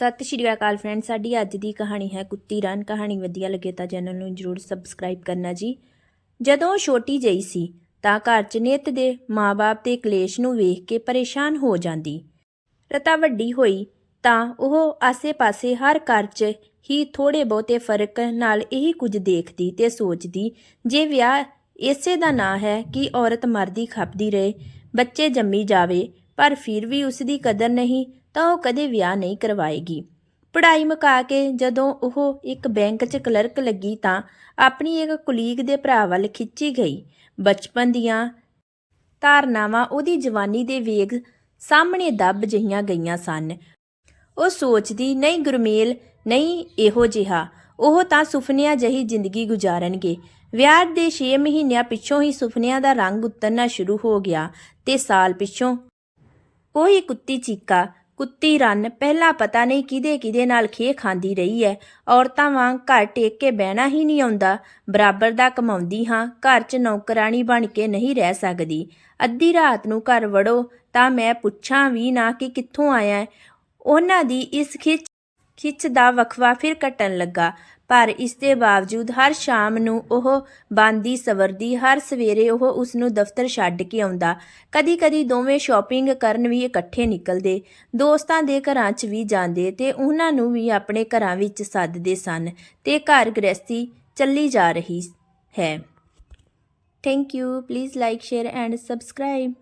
ਸਤਿ ਸ਼੍ਰੀ ਅਕਾਲ ਫਰੈਂਡ ਸਾਡੀ ਅੱਜ ਦੀ ਕਹਾਣੀ ਹੈ ਕੁੱਤੀ ਰਨ। ਕਹਾਣੀ ਵਧੀਆ ਲੱਗੇ ਤਾਂ ਚੈਨਲ ਨੂੰ ਜਰੂਰ ਸਬਸਕ੍ਰਾਈਬ ਕਰਨਾ ਜੀ। ਜਦੋਂ ਛੋਟੀ ਜਿਹੀ ਸੀ, ਤਾਂ ਘਰ 'ਚ ਨਿੱਤ ਦੇ ਮਾਪੇ ਤੇ ਕਲੇਸ਼ ਨੂੰ ਵੇਖ ਕੇ ਪਰੇਸ਼ਾਨ ਹੋ ਜਾਂਦੀ। ਰਤਾ ਵੱਡੀ ਹੋਈ, ਤਾਂ ਉਹ ਆਸੇ-ਪਾਸੇ ਹਰ ਘਰ 'ਚ ਹੀ ਥੋੜੇ ਬਹੁਤੇ ਫ਼ਰਕ ਨਾਲ ਇਹੀ ਕੁਝ ਦੇਖਦੀ ਤੇ ਸੋਚਦੀ, ਜੇ ਵਿਆਹ ਇਸੇ ਦਾ ਨਾਂ ਹੈ ਕਿ ਔਰਤ ਮਰਦੀ ਖਪਦੀ ਰਹੇ, ਬੱਚੇ ਜੰਮੀ ਜਾਵੇ, ਪਰ ਫਿਰ ਵੀ ਉਸ ਦੀ ਕਦਰ ਨਹੀਂ ਤਾਂ ਉਹ ਕਦੇ ਵਿਆਹ ਨਹੀਂ ਕਰਵਾਏਗੀ। ਪੜ੍ਹਾਈ ਮੁਕਾ ਕੇ ਜਦੋਂ ਉਹ ਇੱਕ ਬੈਂਕ 'ਚ ਕਲਰਕ ਲੱਗੀ ਤਾਂ ਆਪਣੀ ਇੱਕ ਕੁਲੀਗ ਦੇ ਭਰਾ ਵੱਲ ਖਿੱਚੀ ਗਈ। ਬਚਪਨ ਦੀਆਂ ਧਾਰਨਾਵਾਂ ਉਹਦੀ ਜਵਾਨੀ ਦੇ ਵੇਗ ਸਾਹਮਣੇ ਦੱਬ ਜਹੀਆਂ ਗਈਆਂ ਸਨ। ਉਹ ਸੋਚਦੀ, ਨਹੀਂ ਗੁਰਮੇਲ, ਨਹੀਂ ਇਹੋ ਜਿਹਾ। ਉਹ ਤਾਂ ਸੁਪਨਿਆਂ ਜਹੀ ਜ਼ਿੰਦਗੀ ਗੁਜ਼ਾਰਨਗੇ। ਵਿਆਹ ਦੇ 6 ਮਹੀਨਿਆਂ ਪਿੱਛੋਂ ਹੀ ਸੁਪਨਿਆਂ ਦਾ ਰੰਗ ਉਤਰਨਾ ਸ਼ੁਰੂ ਹੋ ਗਿਆ ਤੇ ਸਾਲ ਪਿੱਛੋਂ ਉਹੀ ਕੁੱਤੀ ਚੀਕਾ ਕੁੱਤੀ ਰਨ ਪਹਿਲਾਂ ਪਤਾ ਨਹੀਂ ਕਿਹਦੇ ਕਿਹਦੇ ਨਾਲ ਖੇ ਖਾਂਦੀ ਰਹੀ ਹੈ ਔਰਤਾਂ ਵਾਂਗ ਘਰ ਟੇਕ ਕੇ ਬਹਿਣਾ ਹੀ ਨਹੀਂ ਆਉਂਦਾ। ਬਰਾਬਰ ਦਾ ਕਮਾਉਂਦੀ ਹਾਂ, ਘਰ 'ਚ ਨੌਕਰਾਨੀ ਬਣ ਕੇ ਨਹੀਂ ਰਹਿ ਸਕਦੀ। ਅੱਧੀ ਰਾਤ ਨੂੰ ਘਰ ਵੜੋ ਤਾਂ ਮੈਂ ਪੁੱਛਾਂ ਵੀ ਨਾ ਕਿ ਕਿੱਥੋਂ ਆਇਆ ਉਹਨਾਂ ਦੀ ਇਸ ਖਿੱਚ ਖਿੱਚ ਦਾ ਵਕਫਾ ਫਿਰ ਘਟਣ ਲੱਗਾ। ਪਰ ਇਸ ਦੇ ਬਾਵਜੂਦ ਹਰ ਸ਼ਾਮ ਨੂੰ ਉਹ ਬਾਂਦੀ ਸਵਰਦੀ, ਹਰ ਸਵੇਰੇ ਉਹ ਉਸ ਨੂੰ ਦਫ਼ਤਰ ਛੱਡ ਕੇ ਆਉਂਦਾ। ਕਦੀ-ਕਦੀ ਦੋਵੇਂ ਸ਼ਾਪਿੰਗ ਕਰਨ ਵੀ ਇਕੱਠੇ ਨਿਕਲਦੇ, ਦੋਸਤਾਂ ਦੇ ਘਰਾਂ 'ਚ ਵੀ ਜਾਂਦੇ ਤੇ ਉਹਨਾਂ ਨੂੰ ਵੀ ਆਪਣੇ ਘਰਾਂ ਵਿੱਚ ਸੱਦਦੇ ਸਨ ਤੇ ਘਰ ਗ੍ਰਸਤੀ ਚੱਲੀ ਜਾ ਰਹੀ ਹੈ। Thank you please like share and subscribe